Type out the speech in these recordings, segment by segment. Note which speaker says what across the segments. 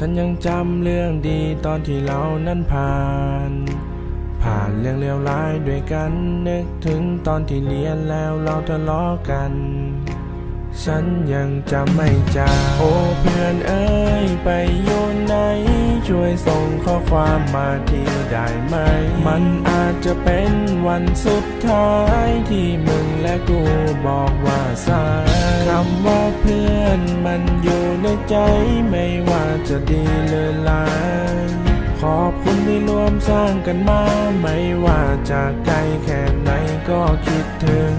Speaker 1: ฉันยังจำเรื่องดีตอนที่เรานั้นผ่าน ผ่านเรื่องเลวร้ายด้วยกัน นึกถึงตอนที่เรียนแล้วเราทะเลาะกัน ฉันยังจำไม่จางโอ้เพื่อนเอ้ยไปอยู่ไหน ช่วยส่งข้อความมาทีได้ไหม มันอาจจะเป็นวันสุดท้ายที่มึงและกูบอกว่าสายคำว่าเพื่อนมันอยู่ ในใจไม่ว่าจะดีหรือร้ายขอบคุณที่ร่วมสร้างกันมา ไม่ว่าจะไกลแค่ไหนก็คิดถึง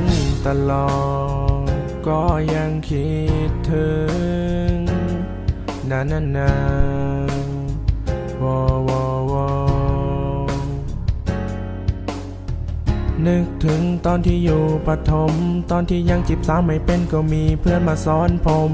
Speaker 1: ตลอด ก็ยังคิดถึงนานานนา วอวอวอนึกถึงตอนที่อยู่ปฐม ตอนที่ยังจีบสาวไม่เป็นก็มีเพื่อนมาสอนผม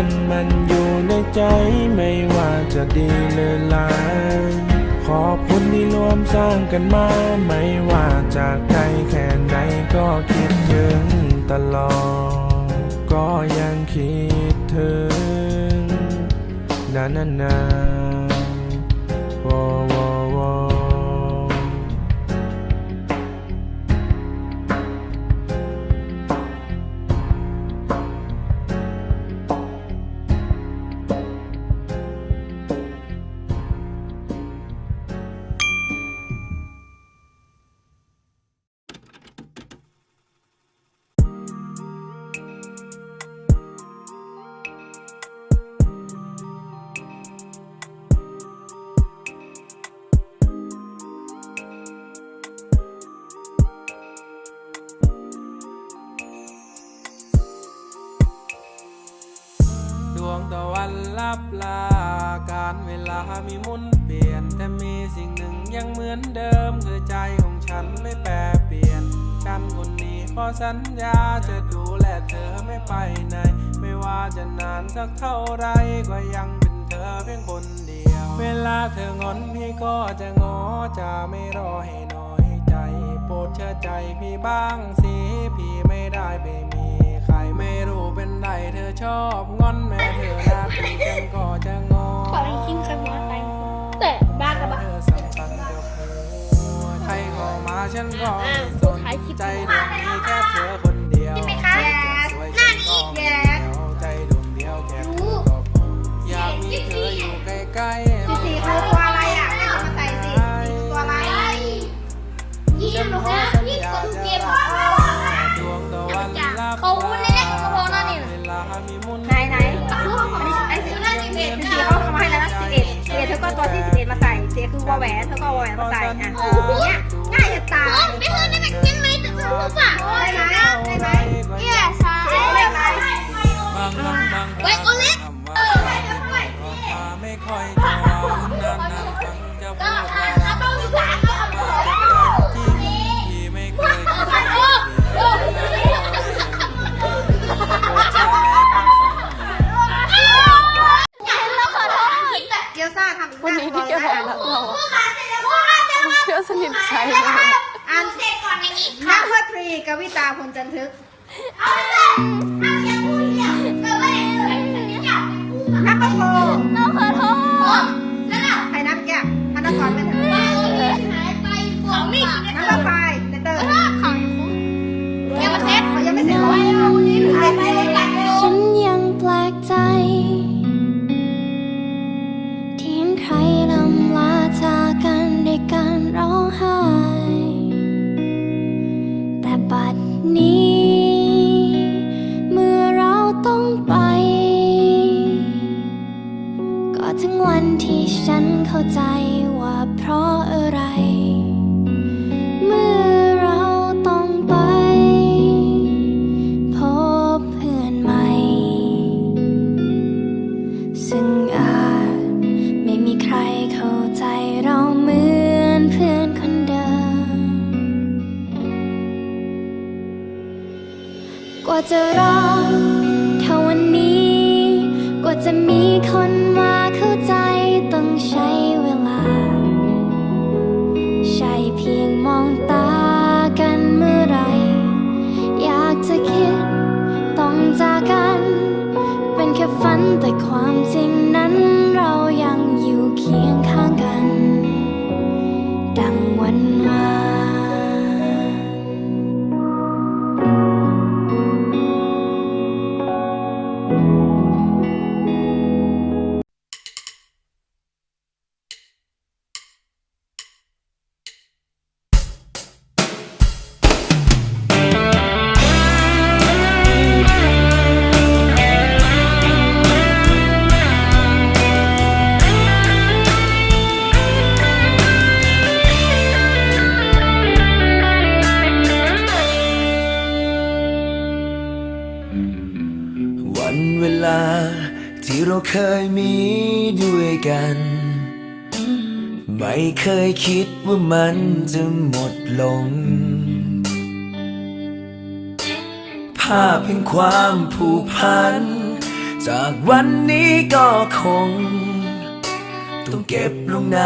Speaker 1: น มันอยู่ในใจไม่ว่าจะดีหรือร้ายขอบคุณที่ร่วมสร้างกันมา ไม่ว่าจากไกลแค่ไหนก็คิดถึงตลอด ก็ยังคิดถึงนานานนา
Speaker 2: มีมุนเปลี่ยน แต่มีสิ่งหนึ่งยังเหมือนเดิม คือใจของฉันไม่แปรเปลี่ยน ฉันคนนี้ขอสัญญาจะดูแลเธอไม่ไปไหน ไม่ว่าจะนานสักเท่าไรก็ยังเป็นเธอเพียงคนเดียว เวลาเธองอนพี่ก็จะงอจะไม่รอให้น้อยใจ โปรดเชื่อใจพี่บ้างสิพี่ไม่ได้ไปมีใครไม่รู้เป็นไรเธอชอบงอนแม่เธอรักพี่ฉันก็จะง อ
Speaker 3: ขอให้กินขนมไป แต่บ้ากระบะ
Speaker 2: เธอสำคัญกับหัวใครเข้ามาฉันก็
Speaker 3: อะ
Speaker 2: ไม่สน
Speaker 3: ขายคลิป
Speaker 2: ใจดวงนี้แค่เธอคนเดียว
Speaker 3: ใช่ไหมคะ
Speaker 2: สวย
Speaker 3: หน้า
Speaker 2: ฉัน
Speaker 3: นี้
Speaker 2: ก็ไม่
Speaker 3: แย่
Speaker 2: เดียวใจดวงเดียวแค่เธอก็พออยากมีเธออยู่ใกล้ๆ
Speaker 3: วอแหวนเธอก็วอแหวนมาใส่อะเนี้ยง่ายจะตาย ไม่เคยได้แบบยังไงแต่คือภาษาได้ไหมได้ไหมเย้ใช่ได้ไหม
Speaker 2: บางครั้งบางค
Speaker 3: ไว้
Speaker 2: รั้ง
Speaker 3: โอเล็ก
Speaker 2: คำ
Speaker 3: เอ
Speaker 2: ว่า
Speaker 3: อไปไป
Speaker 2: ออกมาไม่ค่อยจะหวานนานนานครั้งจะพูด
Speaker 4: พลจั
Speaker 3: นทึก จะ
Speaker 5: รอเท่าวันนี้กว่าจะมีคนมาเข้าใจต้องใช้เวลา ใช่เพียงมองตากันเมื่อไร อยากจะคิดต้องจากกัน เป็นแค่ฝันแต่ความ
Speaker 6: ที่เราเคยมีด้วยกัน ไม่เคยคิดว่ามันจะหมดลง ภาพแห่งความผูกพัน จากวันนี้ก็คง ต้องเก็บลงใน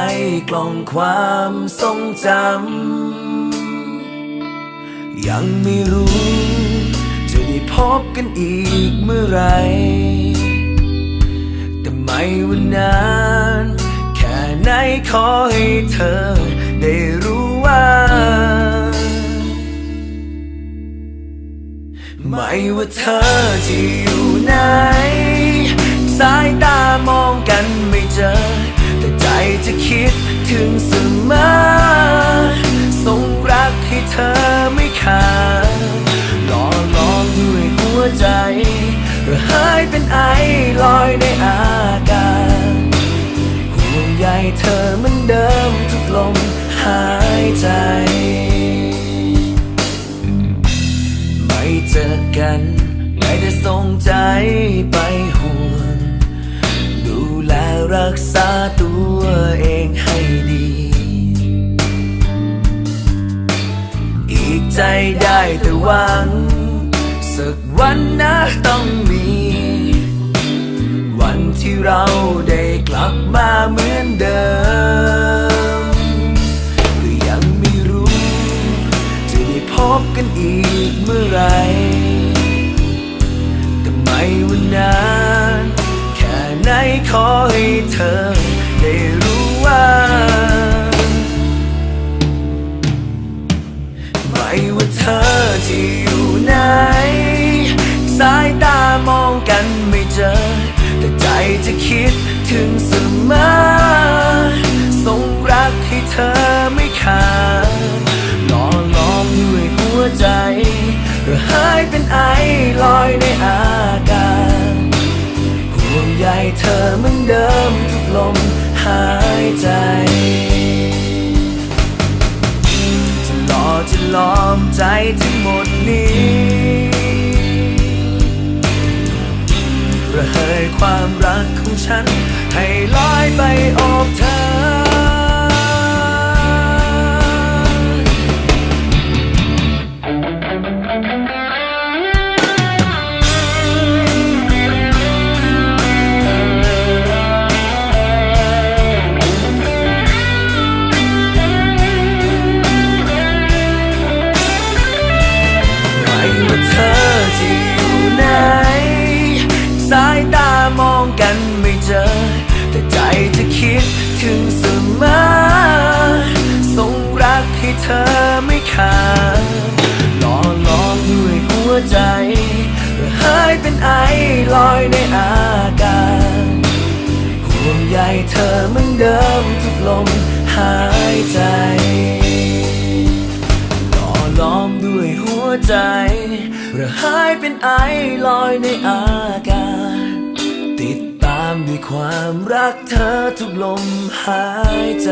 Speaker 6: กล่องความทรงจำ ยังไม่รู้ จะได้พบกันอีกเมื่อไหร่ ไม่ว่านาน แค่ไหนขอให้เธอ ได้รู้ว่า ไม่ว่าเธอจะอยู่ไหน สายตามองกันไม่เจอ แต่ใจจะคิดถึงเสมอส่งรักให้เธอไม่ขาดหล่อลองด้วยหัวใจ รือหายเป็นไอลอยในอากาศห่วงใยเธอเหมือนเดิมทุกลมหายใจ ไม่เจอกันได้แต่ส่งใจไปห่วง ดูแลรักษาตัวเองให้ดี อีกใจได้แต่หวัง สักวันนะต้อง ที่เราได้กลับมาเหมือนเดิม ก็ยังไม่รู้ จะได้พบกันอีกเมื่อไร แต่ไม่วันนาน แค่ไหนขอให้เธอได้ จจะคิดถึงเสมอส่งรักให้เธอไม่ขาดหล่อล้อมด้วยหัวใจรือหายเป็นไอลอยในอากาศห่วงใยเธอเหมือนเดิมทุกลมหายใจจะหล่อจะล้อมใจ ความรักของฉัน ให้ลอยไปออบเธอ ธอเหมือนเดิมทุกลมหายใจหล่อล้อมด้วยหัวใจระหายเป็นไอลอยในอากาศ ติดตามด้วยความรักเธอทุกลมหายใจ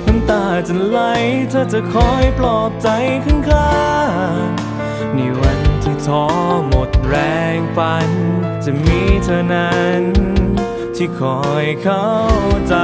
Speaker 7: ตาจะไหล เธอจะคอยปลอบใจข้างข้างๆในวันที่ท้อหมดแรงฝัน จะมีเธอนั้น ที่คอยเข้าใจ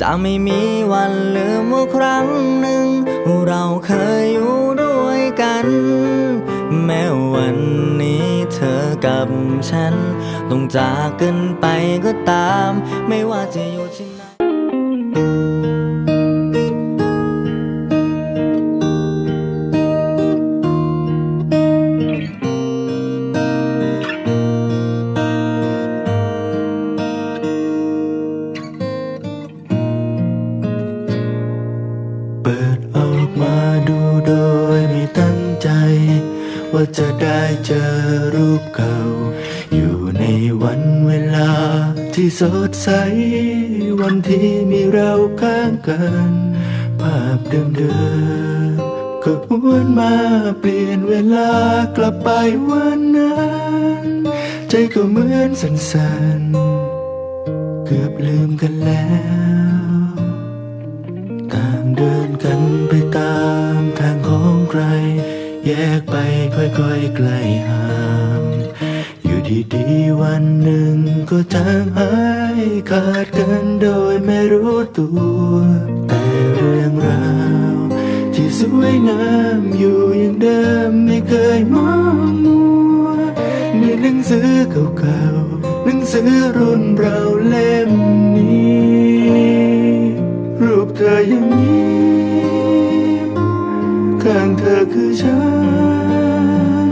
Speaker 8: จะไม่มีวันลืมว่าครั้งหนึ่ง เราเคยอยู่ด้วยกัน แม้วันนี้เธอกับฉัน ต้องจากกันไปก็ตาม ไม่ว่าจะอยู่ที่ ว่า
Speaker 9: จะได้เจอรู
Speaker 7: ปเก่า อยู่ใน
Speaker 8: วันเว
Speaker 10: ลาที่สดใส วันที่มีเราข้างกัน ภาพเดิมๆก็หวนมาเปลี่ยนเวลากลับไปวันนั้น ใจก็เหมือนสั่นๆ เกือบลืมกันแล้วต่างเดินกันไปตามทาง กไปค่อยๆไกลห่างอยู่ดีๆวันหนึ่งก็จางหายขาดกันโดยไม่รู้ตัว แต่เรื่องราวที่สวยงามอยู่อย่างเดิมไม่เคยมองมัวในหนังสือเก่าๆหนังสือรุ่นเราเล่มนี้ รูปเธอยังยิ้มข้างเธอ คือฉัน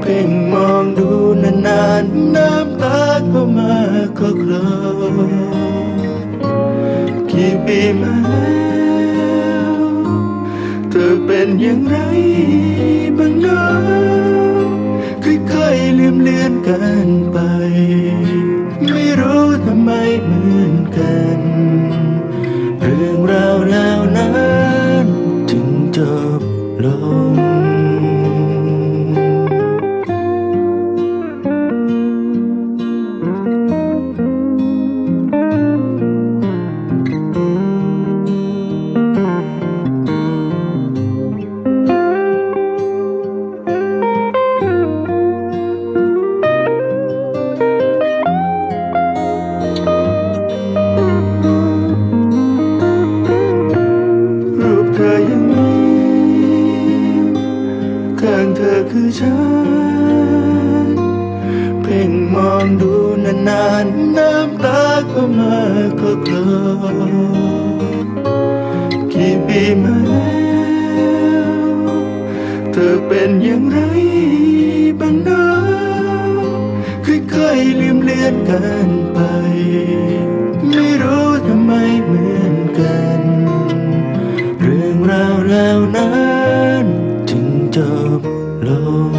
Speaker 10: เพ่งมองดูนานๆน้ำตาก็มาก็คลอกี่ปีมาแล้วเธอเป็นอย่างไรบ้างนะค่อยๆลืมเลือนกันไป มาแล้วเธอเป็นอย่างไรบ้างนะค่อยๆลืมเลือนกันไป ไม่รู้ทำไมเหมือนกัน เรื่องราวแล้วนั้นจึงจบลง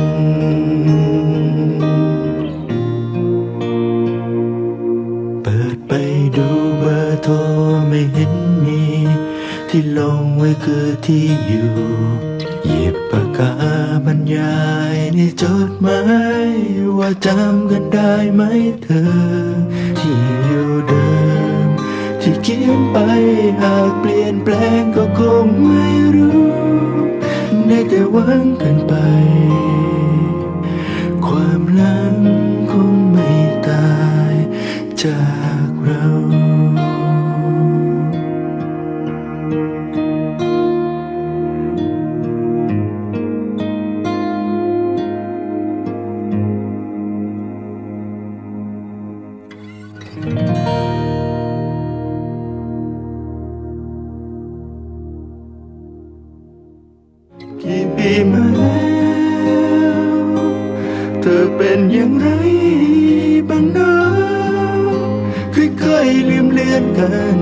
Speaker 10: เปิดไปดูเบอร์โทรไม่เห็นมีที่ลง ไว้คือที่อยู่ หยิบปากกาบรรยายในจดหมายว่าจำกันได้ไหมเธอ ที่อยู่เดิม ที่เขียนไปหากเปลี่ยนแปลงก็คงไม่รู้ได้แต่หวังกันไป ความหลังคงไม่ตายจากเรา กี่ปีมาแล้ว เธอเป็นอย่างไรบ้างนะค่อยๆลืมเลือนกัน